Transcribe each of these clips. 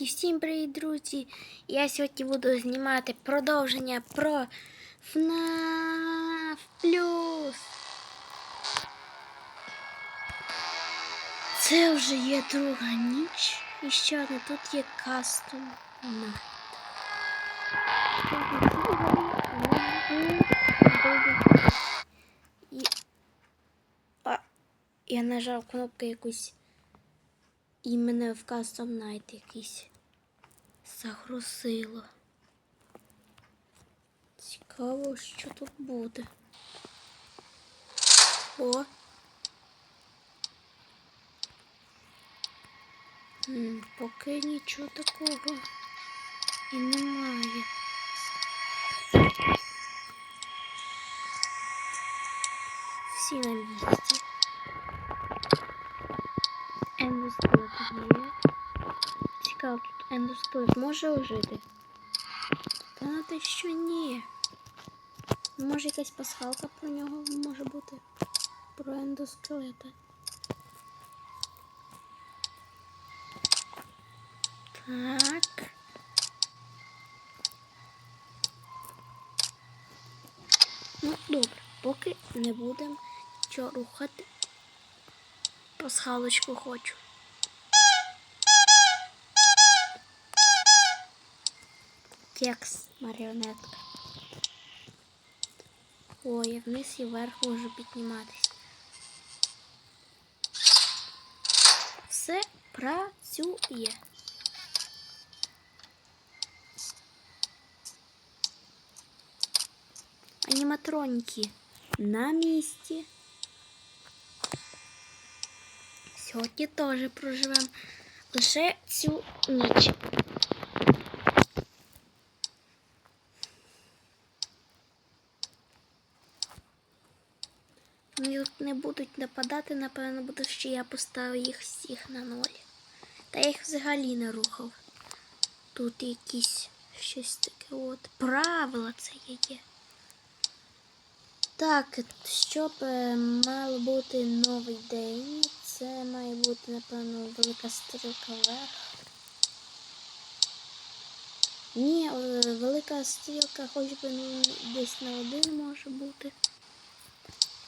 І всім привіт, друзі! Я сьогодні буду знімати продовження про FNAF Plus. Це вже є друга ніч. І ще одна тут є кастом Night. Я нажав кнопку якусь. І мене в Custom Night якийсь загрузило. Цікаво, що тут буде. О. М, поки нічого такого і немає. Всі на місці. Ендоскелет є. Цікаво, тут ендоскелет може ожити? Та на те, що ні. Може якась пасхалка про нього може бути. Про ендоскелета. Так. Ну, добре, поки не будемо нічого рухати. Пасхалочку хочу. Кекс, маріонетка. Ой, я вниз і вверх можу підніматися. Все працює. Аніматроніки на місці. Сьогодні теж проживемо лише цю ніч. Будуть нападати, напевно, буде, що я поставив їх всіх на ноль. Та я їх взагалі не рухав. Тут якісь щось таке от. Правила це є. Так, щоб е, мало бути новий день, це має бути, напевно, велика стрілка вверх. Ні, е, велика стрілка хоч би ну, десь на один може бути.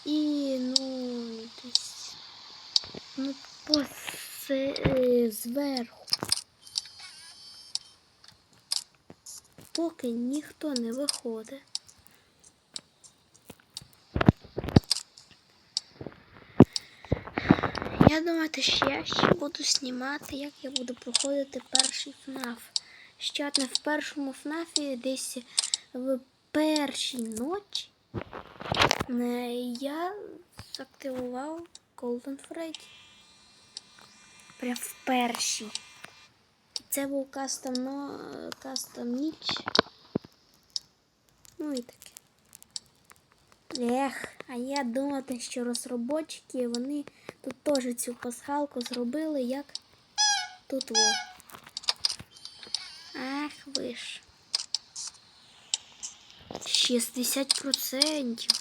І ну десь ну посе, зверху. Поки ніхто не виходить. Я думаю, що я ще буду знімати, як я буду проходити перший ФНАФ. Ще одне в першому ФНАФі десь в першій ночі я активував Golden Freddy. Прям в першій. Це був кастом, но, кастом ніч. Ну і таке. Ех, а я думала, що розробники, вони тут теж цю пасхалку зробили, як тут во. Ах ви ж. 60%.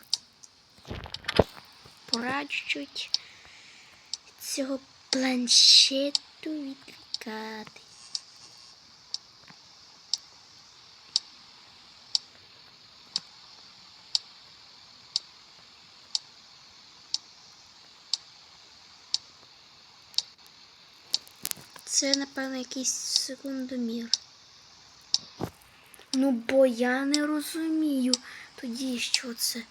Пора чуть цього планшету відвікати. Це, напевно, якийсь секундомір. Ну, бо я не розумію тоді, що це.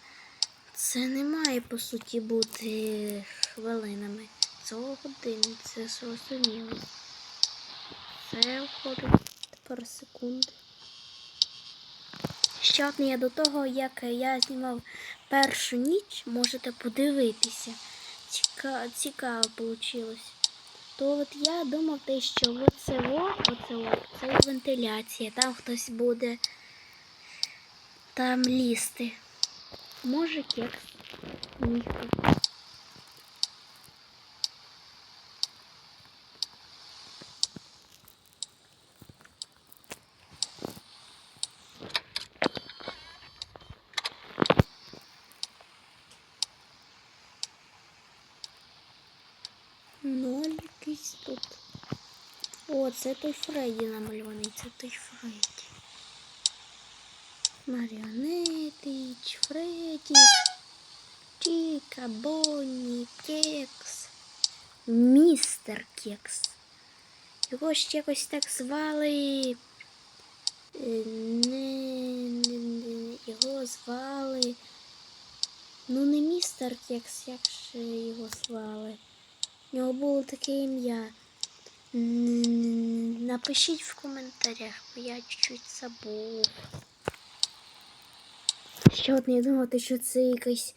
Це не має, по суті, бути хвилинами. Це години, це зрозуміло. Це входить тепер секунди. Ще одне я до того, як я знімав першу ніч, можете подивитися. Ціка... Цікаво вийшло. То от я думав те, що оце о, оце о, це вентиляція. Там хтось буде там лізти. Може кекс. Ніхто. Ноль якийсь тут. О, О, це той Фредді намальований, це той Фредді. Маріонетич, Фредді, Чіка, Бонні, Кекс, містер Кекс. Його ще якось так звали. е, Не, не, не, його звали. Ну, не містер Кекс, як же його звали. У нього було таке ім'я. Напишіть в коментарях, бо я чуть забув. Ще от не думати, що це якийсь,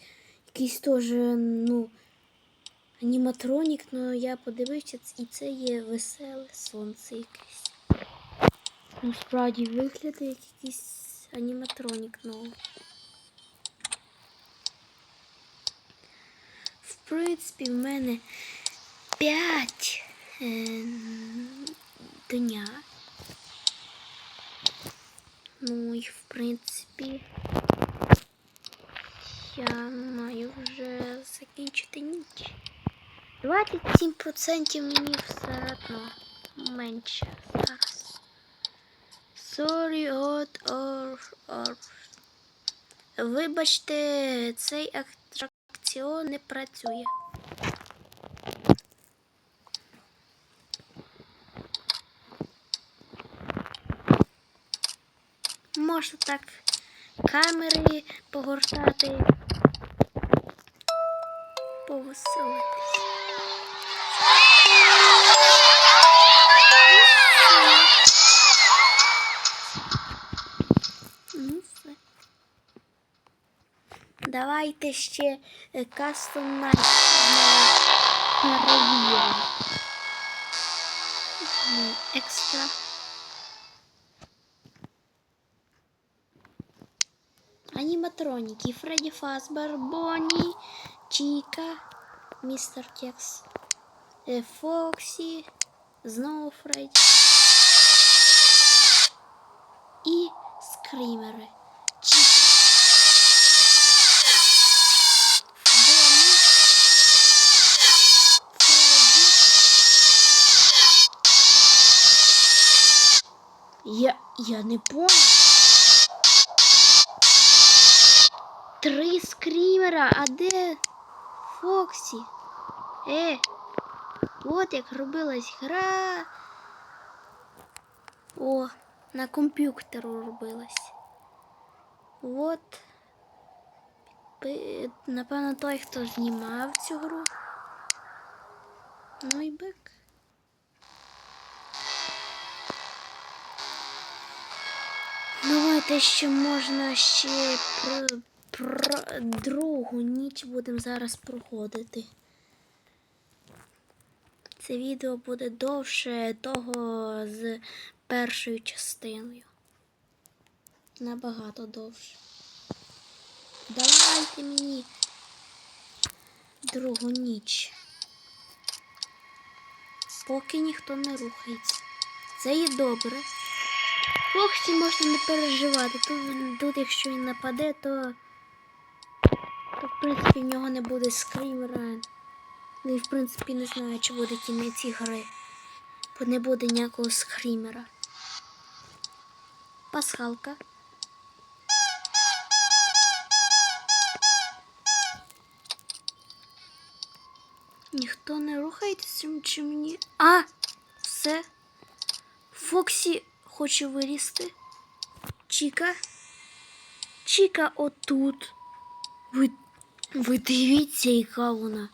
якийсь теж, ну, аніматронік, але я подивився, і це є веселе сонце якесь. Ну, справді виглядає як якийсь аніматронік, ну. В принципі, в мене 5 е, дня. Ну і в принципі я маю вже закінчити ніч. 27% мені все одно менше зараз. Sorry, от or, or. Вибачте, цей атракціон не працює. Можна так камери погортати, повеселитись. Ну. Давайте ще е, кастом на перевіримо. Екстра. Аніматроніки. Фредді Фазбер, Бонні, Чіка, Містер Кекс, е, Фоксі, знову Фредді. І скримери. Чіка. Бонні. Фредді. Я, я не понял. Три скрімера, а де Фоксі? Е, от як робилась гра. О, на комп'ютеру робилась. От. Напевно, той, хто знімав цю гру. Ну і бик. Думаєте, що можна ще другу ніч будемо зараз проходити. Це відео буде довше того з першою частиною. Набагато довше. Давайте мені другу ніч. Поки ніхто не рухається. Це є добре. Фоксі можна не переживати. Тут, тут якщо він нападе, то, принципі в нього не буде скрімера. Ну і в принципі не знаю, чи буде кінець ігри. Бо не буде ніякого скрімера. Пасхалка. Ніхто не рухається, чи мені. А! Все. Фоксі хоче вилізти. Чіка. Чіка отут. Ви, ви дивіться, яка вона.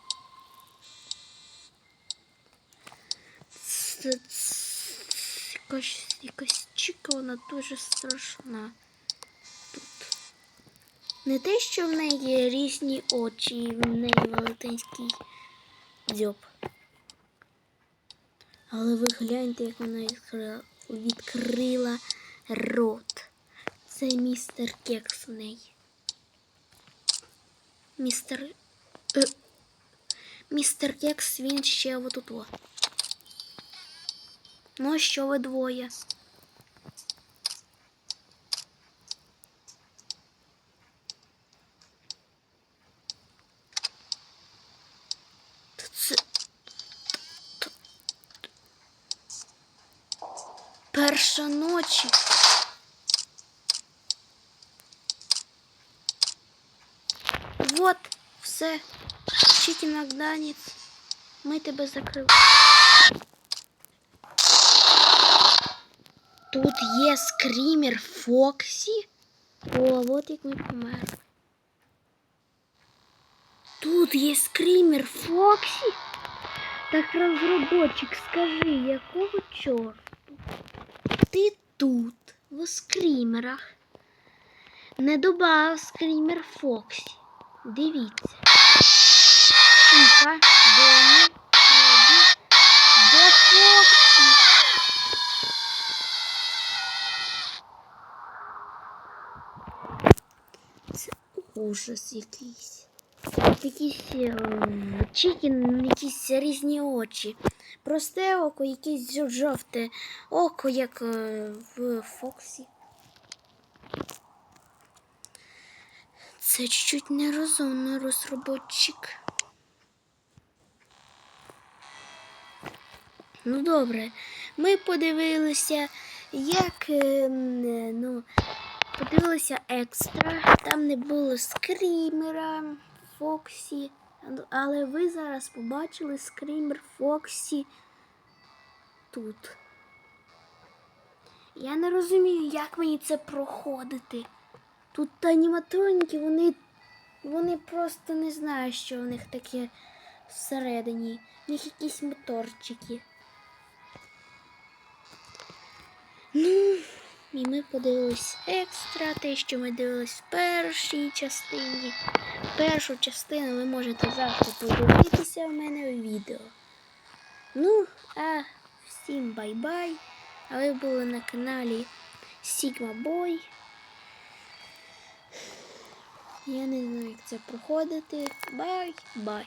Це, якась, якась чіка, вона дуже страшна. Тут. Не те, що в неї є різні очі, і в неї велетенський дзьоб. Але ви гляньте, як вона відкрила рот. Це містер Кекс в неї. Містер. Е, містер Кекс, він ще отут. Ну, що ви двоє? Це. Перша ночі. Все. Чикен Макданець. Ми тебе закрили. Тут є скрімер Фоксі. О, от як ми померли. Тут є скрімер Фоксі. Так розробочик, скажи, якого чорту? Ти тут, в скрімерах. Не добавив скрімер Фоксі. Дивіться. Тихо, Доні, Фредді, до Фоксі. Це ужас якийсь. Якийсь ем, чікін, якісь різні очі. Просте око, якесь жовте око, як е, в Фоксі. Це чуть-чуть нерозумний розробочик. Ну добре, ми подивилися, як ем, ну, подивилися екстра. Там не було скрімера Фоксі. Але ви зараз побачили скрімер Фоксі тут. Я не розумію, як мені це проходити. Тут аніматроніки, вони, вони просто не знаю, що у них таке всередині. У них якісь моторчики. Ну, і ми подивились екстра, те, що ми дивились в першій частині. Першу частину ви можете завжди подивитися в мене в відео. Ну, а всім бай-бай. А ви були на каналі Sigma Boy. Я не знаю, як це проходити. Бай-бай.